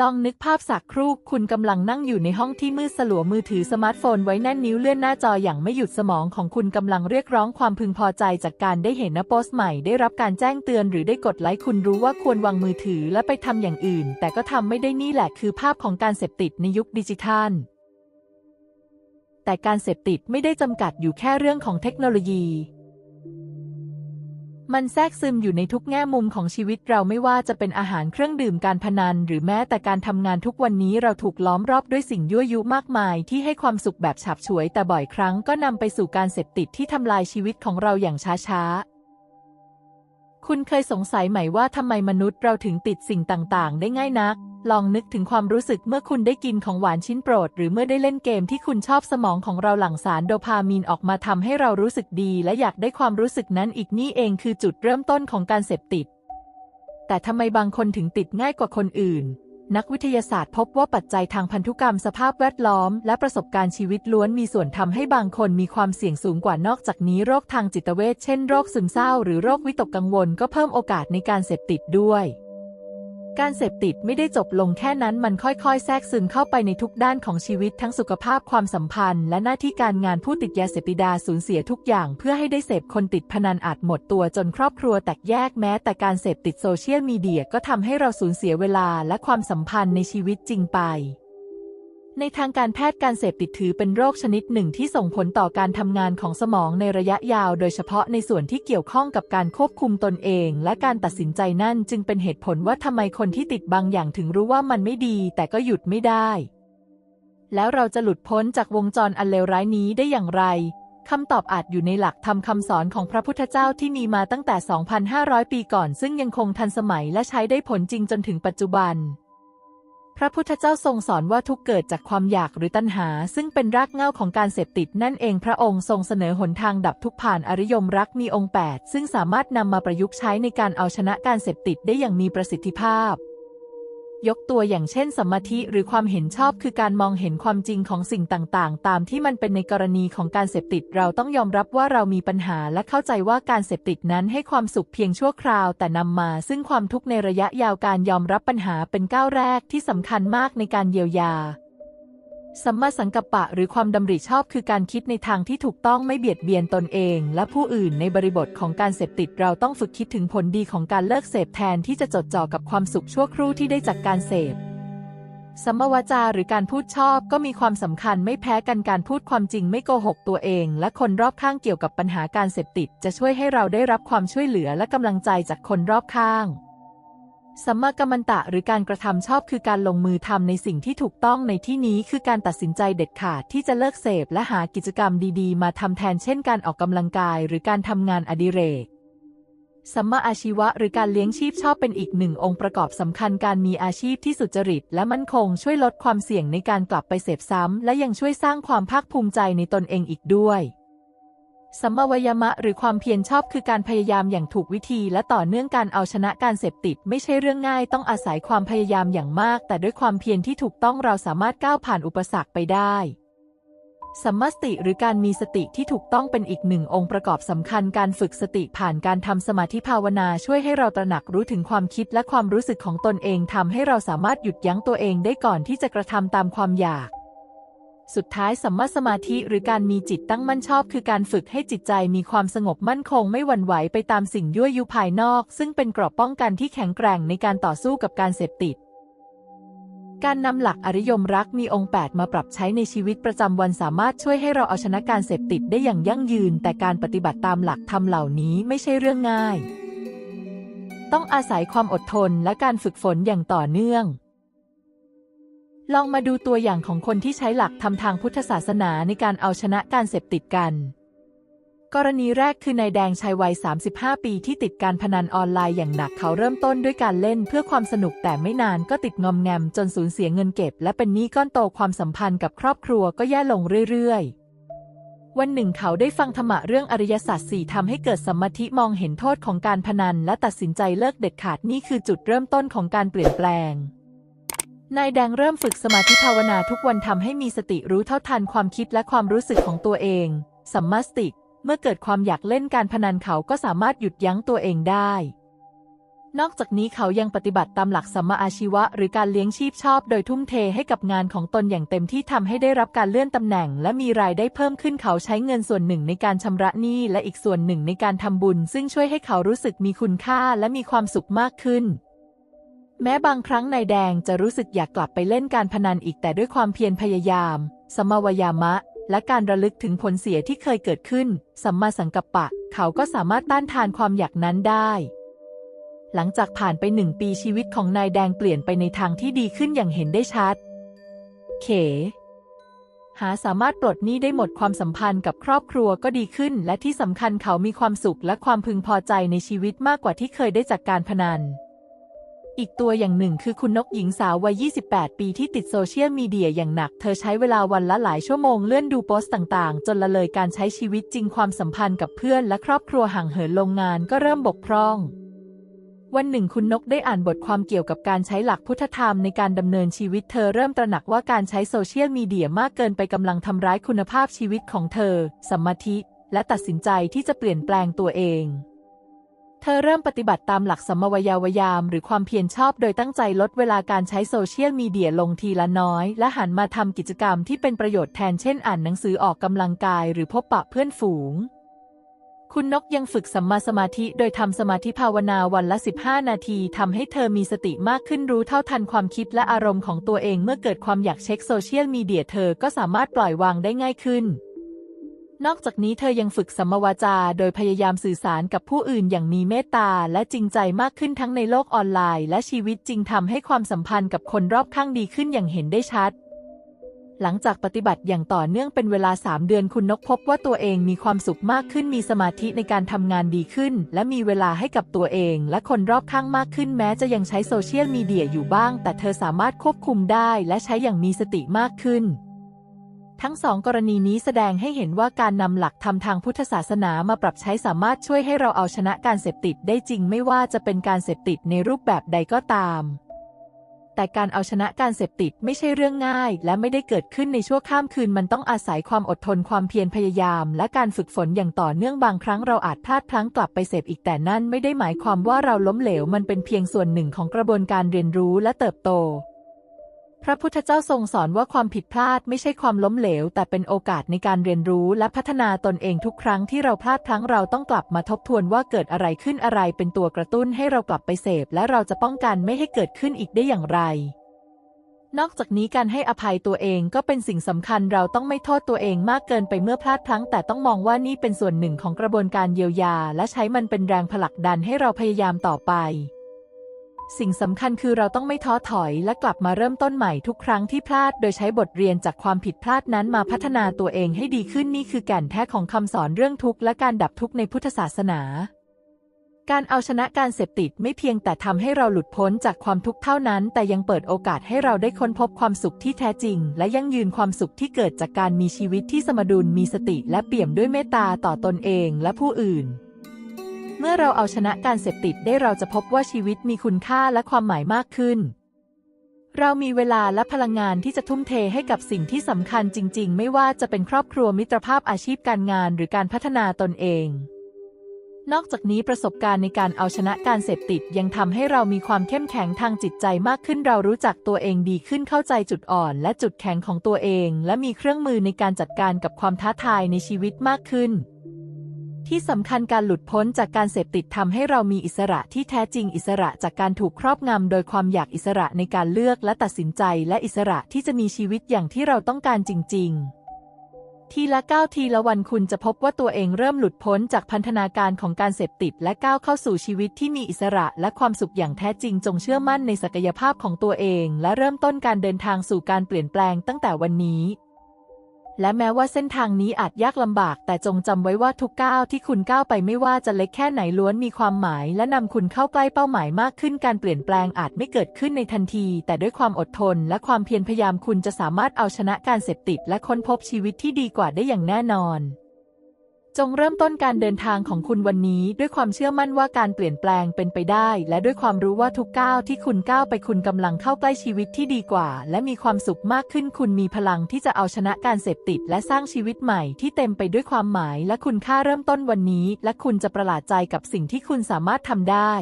ลองนึกภาพสักครู่คุณกำลังนั่งอยู่ในห้องที่มืดสลัวมือถือสมาร์ทโฟนไว้แน่นนิ้วเลื่อนหน้าจออย่างไม่หยุดสมองของคุณกำลังเรียกร้องความพึงพอใจจากการได้เห็นนะโพสต์ใหม่ได้รับการแจ้งเตือนหรือได้กดไลค์คุณรู้ว่าควรวางมือถือและไปทำอย่างอื่น แต่ก็ทำไม่ได้นี่แหละคือภาพของการเสพติดในยุคดิจิทัล แต่การเสพติดไม่ได้จำกัดอยู่แค่เรื่องของเทคโนโลยี มันแทรกซึมอยู่ในทุกแง่มุมของชีวิตเราไม่ว่าจะเป็นอาหารเครื่องดื่มการพนัน หรือแม้แต่การทำงานทุกวันนี้เราถูกล้อมรอบด้วยสิ่งยั่วยุมากมาย ที่ให้ความสุขแบบฉับฉวย แต่บ่อยครั้งก็นำไปสู่การเสพติดที่ทำลายชีวิตของเราอย่างช้าๆ คุณเคยสงสัยไหมว่าทำไมมนุษย์เราถึงติดสิ่งต่างๆ ได้ง่ายนัก ลองนึกถึงความรู้สึกเมื่อคุณได้กินของหวานชิ้นโปรด หรือเมื่อได้เล่นเกมที่คุณชอบสมองของเราหลั่งสารโดพามีนออกมาทำให้เรารู้สึกดี และอยากได้ความรู้สึกนั้นอีกนี่เองคือจุดเริ่มต้นของการเสพติด แต่ทำไมบางคนถึงติดง่ายกว่าคนอื่น นักวิทยาศาสตร์พบว่าปัจจัยทางพันธุกรรมสภาพแวดล้อม และประสบการณ์ชีวิตล้วนมีส่วนทำให้บางคนมีความเสี่ยงสูงกว่านอกจากนี้โรคทางจิตเวชเช่นโรคซึมเศร้า หรือโรควิตกกังวล ก็เพิ่มโอกาสในการเสพติดด้วย การเสพติดไม่ได้จบลงแค่นั้นมันค่อยๆ แทรกซึมเข้าไปในทุกด้านของชีวิตทั้งสุขภาพความสัมพันธ์ และหน้าที่การงานผู้ติดยาเสพติดาสูญเสียทุกอย่างเพื่อให้ได้เสพคนติดพนันอาจหมดตัวจนครอบครัวแตกแยกแม้ แต่การเสพติดโซเชียลมีเดียก็ทำให้เราสูญเสียเวลาและความสัมพันธ์ในชีวิตจริงไป ในทางการแพทย์การเสพติดถือเป็นโรคชนิดหนึ่งที่ส่งผลต่อการทำงานของสมองในระยะยาว โดยเฉพาะในส่วนที่เกี่ยวข้องกับการควบคุมตนเอง และการตัดสินใจนั่นจึงเป็นเหตุผลว่าทำไมคนที่ติดบางอย่างถึงรู้ว่ามันไม่ดี แต่ก็หยุดไม่ได้ แล้วเราจะหลุดพ้นจากวงจรอันเลวร้ายนี้ได้อย่างไรคำตอบอาจอยู่ในหลักธรรมคำสอนของพระพุทธเจ้าที่มีมาตั้งแต่ 2,500 ปีก่อน ซึ่งยังคงทันสมัยและใช้ได้ผลจริงจนถึงปัจจุบัน ระพุทธเจ้าทรงสอนว่าทุกเกิดจากความอยากหรือตัณหา ซึ่งเป็นรากเหง้าของการเสพติดนั่นเองพระองค์ทรงเสนอหนทางดับทุกข์ผ่านอริยมรักมีองค์ 8 ซึ่งสามารถนำมาประยุกต์ใช้ในการเอาชนะการเสพติดได้อย่างมีประสิทธิภาพ ยกตัวอย่างเช่น สมาธิหรือความเห็นชอบคือการมองเห็นความจริงของสิ่งต่างๆ ตามที่มันเป็นในกรณีของการเสพติด เราต้องยอมรับว่าเรามีปัญหาและเข้าใจว่าการเสพติดนั้นให้ความสุขเพียงชั่วคราว แต่นำมาซึ่งความทุกข์ในระยะยาวการยอมรับปัญหาเป็นก้าวแรกที่สำคัญมากในการเยียวยา สัมมาสังกัปปะหรือความดำริชอบคือการคิดในทางที่ถูกต้องไม่เบียดเบียนตนเอง และผู้อื่นในบริบทของการเสพติดเราต้องฝึกคิดถึงผลดีของการเลิกเสพแทนที่จะจดจ่อกับความสุขชั่วครู่ที่ได้จากการเสพสัมมวาจาหรือการพูดชอบก็มีความสำคัญไม่แพ้กันการพูดความจริงไม่โกหกตัวเอง และคนรอบข้างเกี่ยวกับปัญหาการเสพติด จะช่วยให้เราได้รับความช่วยเหลือและกำลังใจจากคนรอบข้าง สัมมากัมมันตะหรือการกระทำชอบคือการลงมือทำในสิ่งที่ถูกต้องในที่นี้คือการตัดสินใจเด็ดขาดที่จะเลิกเสพและหากิจกรรมดีๆ มาทำแทนเช่นการออกกำลังกายหรือการทำงานอดิเรกสัมมาอาชีวะหรือการเลี้ยงชีพชอบเป็นอีกหนึ่งองค์ประกอบสำคัญการมีอาชีพที่สุจริต และมั่นคงช่วยลดความเสี่ยงในการกลับไปเสพซ้ำ และยังช่วยสร้างความภาคภูมิใจในตนเองอีกด้วย สัมมาวยมะหรือความเพียรชอบคือการพยายามอย่างถูกวิธีและต่อเนื่องการเอาชนะการเสพติด ไม่ใช่เรื่องง่ายต้องอาศัยความพยายามอย่างมาก แต่ด้วยความเพียรที่ถูกต้องเราสามารถก้าวผ่านอุปสรรคไปได้สัมมาสติหรือการมีสติที่ถูกต้องเป็นอีกหนึ่งองค์ประกอบสำคัญการฝึกสติผ่านการทำสมาธิภาวนาช่วยให้เราตระหนักรู้ถึงความคิดและความรู้สึกของตนเองทำให้เราสามารถหยุดยั้งตัวเองได้ก่อนที่จะกระทำตามความอยาก สุดท้ายสัมมาสมาธิหรือการมีจิตตั้งมั่นชอบคือการฝึกให้จิตใจมีความสงบมั่นคงไม่หวั่นไหวไปตามสิ่งยั่วยุภายนอก ซึ่งเป็นเกราะป้องกันที่แข็งแกร่งในการต่อสู้กับการเสพติด การนำหลักอริยมรักมีองค์ 8 มาปรับใช้ในชีวิตประจำวันสามารถช่วยให้เราเอาชนะการเสพติดได้อย่างยั่งยืน แต่การปฏิบัติตามหลักธรรมเหล่านี้ไม่ใช่เรื่องง่าย ต้องอาศัยความอดทนและการฝึกฝนอย่างต่อเนื่อง ลองมาดูตัวอย่างของคนที่ใช้หลักธรรมทางพุทธศาสนาในการเอาชนะการเสพติดกัน กรณีแรกคือนายแดงชายวัย 35 ปีที่ติดการพนันออนไลน์อย่างหนักเขาเริ่มต้นด้วยการเล่นเพื่อความสนุกแต่ไม่นานก็ติดงอมแงมจนสูญเสียเงินเก็บ และเป็นหนี้ก้อนโตความสัมพันธ์กับครอบครัวก็แย่ลงเรื่อยๆวันหนึ่งเขาได้ฟังธรรมะเรื่องอริยสัจสี่ทำให้เกิดสมาธิมองเห็นโทษของการพนันและตัดสินใจเลิกเด็ดขาดนี่คือจุดเริ่มต้นของการเปลี่ยนแปลง นายแดงเริ่มฝึกสมาธิภาวนาทุกวันทำให้มีสติรู้เท่าทันความคิดและความรู้สึกของตัวเอง สัมมาสติ เมื่อเกิดความอยากเล่นการพนันเขาก็สามารถหยุดยั้งตัวเองได้ นอกจากนี้เขายังปฏิบัติตามหลักสัมมาอาชีวะ หรือการเลี้ยงชีพชอบ โดยทุ่มเทให้กับงานของตนอย่างเต็มที่ทำให้ได้รับการเลื่อนตำแหน่ง และมีรายได้เพิ่มขึ้นเขาใช้เงินส่วนหนึ่งในการชำระหนี้และอีกส่วนหนึ่งในการทำบุญ ซึ่งช่วยให้เขารู้สึกมีคุณค่าและมีความสุขมากขึ้น แม้บางครั้งนายแดงจะรู้สึกอยากกลับไปเล่นการพนันอีกแต่ด้วยความเพียรพยายาม สมาวยามะ และการระลึกถึงผลเสียที่เคยเกิดขึ้น สัมมาสังกัปปะ เขาก็สามารถต้านทานความอยากนั้นได้ หลังจากผ่านไปหนึ่งปีชีวิตของนายแดงเปลี่ยนไปในทางที่ดีขึ้นอย่างเห็นได้ชัด เข หาสามารถปลดหนี้ได้หมดความสัมพันธ์กับครอบครัวก็ดีขึ้น และที่สำคัญเขามีความสุขและความพึงพอใจในชีวิตมากกว่าที่เคยได้จากการพนัน อีกตัวอย่างหนึ่งคือคุณนกหญิงสาววัย 28 ปีที่ติดโซเชียลมีเดียอย่างหนัก เธอใช้เวลาวันละหลายชั่วโมงเลื่อนดูโพสต์ต่างๆ จนละเลยการใช้ชีวิตจริงความสัมพันธ์กับเพื่อนและครอบครัวห่างเหินลงงานก็เริ่มบกพร่อง วันหนึ่งคุณนกได้อ่านบทความเกี่ยวกับการใช้หลักพุทธธรรมในการดำเนินชีวิตเธอเริ่มตระหนักว่าการใช้โซเชียลมีเดียมากเกินไปกำลังทำร้ายคุณภาพชีวิตของเธอ สมมาธิ และตัดสินใจที่จะเปลี่ยนแปลงตัวเอง เธอเริ่มปฏิบัติตามหลักสัมมวายาวยาม หรือความเพียรชอบโดยตั้งใจลดเวลาการใช้โซเชียลมีเดียลงทีละน้อย และหันมาทำกิจกรรมที่เป็นประโยชน์แทนเช่นอ่านหนังสือออกกำลังกายหรือพบปะเพื่อนฝูง คุณนกยังฝึกสัมมาสมาธิโดยทำสมาธิภาวนาวันละ 15 นาทีทำให้เธอมีสติมากขึ้นรู้เท่าทันความคิดและอารมณ์ของตัวเองเมื่อเกิดความอยากเช็คโซเชียลมีเดียเธอก็สามารถปล่อยวางได้ง่ายขึ้น นอกจากนี้เธอยังฝึกสัมมวาจา โดยพยายามสื่อสารกับผู้อื่นอย่างมีเมตตาและจริงใจมากขึ้นทั้งในโลกออนไลน์ และชีวิตจริงทำให้ความสัมพันธ์กับคนรอบข้างดีขึ้นอย่างเห็นได้ชัด หลังจากปฏิบัติอย่างต่อเนื่องเป็นเวลา 3 เดือนคุณนกพบว่าตัวเองมีความสุขมากขึ้นมีสมาธิในการทำงานดีขึ้น และมีเวลาให้กับตัวเอง และคนรอบข้างมากขึ้นแม้จะยังใช้โซเชียลมีเดียอยู่บ้าง แต่เธอสามารถควบคุมได้และใช้อย่างมีสติมากขึ้น ทั้งสองกรณีนี้แสดงให้เห็นว่าการนำหลักธรรมทางพุทธศาสนามาปรับใช้สามารถช่วยให้เราเอาชนะการเสพติดได้จริงไม่ว่าจะเป็นการเสพติดในรูปแบบใดก็ตาม แต่การเอาชนะการเสพติดไม่ใช่เรื่องง่าย และไม่ได้เกิดขึ้นในชั่วข้ามคืน มันต้องอาศัยความอดทนความเพียรพยายาม และการฝึกฝนอย่างต่อเนื่องบางครั้งเราอาจพลาดพลั้งกลับไปเสพอีกแต่นั่นไม่ได้หมายความว่าเราล้มเหลวมันเป็นเพียงส่วนหนึ่งของกระบวนการเรียนรู้และเติบโต พระพุทธเจ้าทรงสอนว่าความผิดพลาดไม่ใช่ความล้มเหลว แต่เป็นโอกาสในการเรียนรู้และพัฒนาตนเองทุกครั้งที่เราพลาดพลั้งเราต้องกลับมาทบทวนว่าเกิดอะไรขึ้นอะไรเป็นตัวกระตุ้นให้เรากลับไปเสพ และเราจะป้องกันไม่ให้เกิดขึ้นอีกได้อย่างไร นอกจากนี้การให้อภัยตัวเองก็เป็นสิ่งสำคัญเราต้องไม่โทษตัวเองมากเกินไปเมื่อพลาดพลั้ง แต่ต้องมองว่านี่เป็นส่วนหนึ่งของกระบวนการเยียวยา และใช้มันเป็นแรงผลักดันให้เราพยายามต่อไป สิ่งสำคัญคือเราต้องไม่ท้อถอยและกลับมาเริ่มต้นใหม่ทุกครั้งที่พลาด โดยใช้บทเรียนจากความผิดพลาดนั้นมาพัฒนาตัวเองให้ดีขึ้นนี่คือแก่นแท้ของคำสอนเรื่องทุกข์และการดับทุกข์ในพุทธศาสนา การเอาชนะการเสพติดไม่เพียงแต่ทำให้เราหลุดพ้นจากความทุกข์เท่านั้น แต่ยังเปิดโอกาสให้เราได้ค้นพบความสุขที่แท้จริง และยั่งยืนความสุขที่เกิดจากการมีชีวิตที่สมดุลมีสติ และเปี่ยมด้วยเมตตาต่อตนเองและผู้อื่น มื่อเราเอาชนะการเสพติดได้เราจะพบว่าชีวิตมีคุณค่าและความหมายมากขึ้น เรามีเวลาและพลังงานที่จะทุ่มเทให้กับสิ่งที่สำคัญจริง ๆ ไม่ว่าจะเป็นครอบครัวมิตรภาพอาชีพการงานหรือการพัฒนาตนเอง นอกจากนี้ประสบการณ์ในการเอาชนะการเสพติดยังทำให้เรามีความเข้มแข็งทางจิตใจมากขึ้น เรารู้จักตัวเองดีขึ้นเข้าใจจุดอ่อน และจุดแข็งของตัวเอง และมีเครื่องมือในการจัดการกับความท้าทายในชีวิตมากขึ้น ที่สำคัญการหลุดพ้นจากการเสพติดทำให้เรามีอิสระที่แท้จริงอิสระจากการถูกครอบงำโดยความอยากอิสระในการเลือกและตัดสินใจและอิสระที่จะมีชีวิตอย่างที่เราต้องการจริง ๆ ทีละก้าวทีละวันคุณจะพบว่าตัวเองเริ่มหลุดพ้นจากพันธนาการของการเสพติด และก้าวเข้าสู่ชีวิตที่มีอิสระและความสุขอย่างแท้จริง จงเชื่อมั่นในศักยภาพของตัวเอง และเริ่มต้นการเดินทางสู่การเปลี่ยนแปลงตั้งแต่วันนี้ และแม้ว่าเส้นทางนี้อาจยากลำบาก แต่จงจำไว้ว่าทุกก้าวที่คุณก้าวไปไม่ว่าจะเล็กแค่ไหนล้วนมีความหมาย และนำคุณเข้าใกล้เป้าหมายมากขึ้นการเปลี่ยนแปลงอาจไม่เกิดขึ้นในทันที แต่ด้วยความอดทน และความเพียรพยายามคุณจะสามารถเอาชนะการเสพติด และค้นพบชีวิตที่ดีกว่าได้อย่างแน่นอน จงเริ่มต้นการเดินทางของคุณวันนี้ด้วยความเชื่อมั่นว่าการเปลี่ยนแปลงเป็นไปได้ และด้วยความรู้ว่าทุกก้าวที่คุณก้าวไปคุณกำลังเข้าใกล้ชีวิตที่ดีกว่า และมีความสุขมากขึ้น คุณมีพลังที่จะเอาชนะการเสพติด และสร้างชีวิตใหม่ที่เต็มไปด้วยความหมาย และคุณค่าเริ่มต้นวันนี้ และคุณจะประหลาดใจกับสิ่งที่คุณสามารถทำได้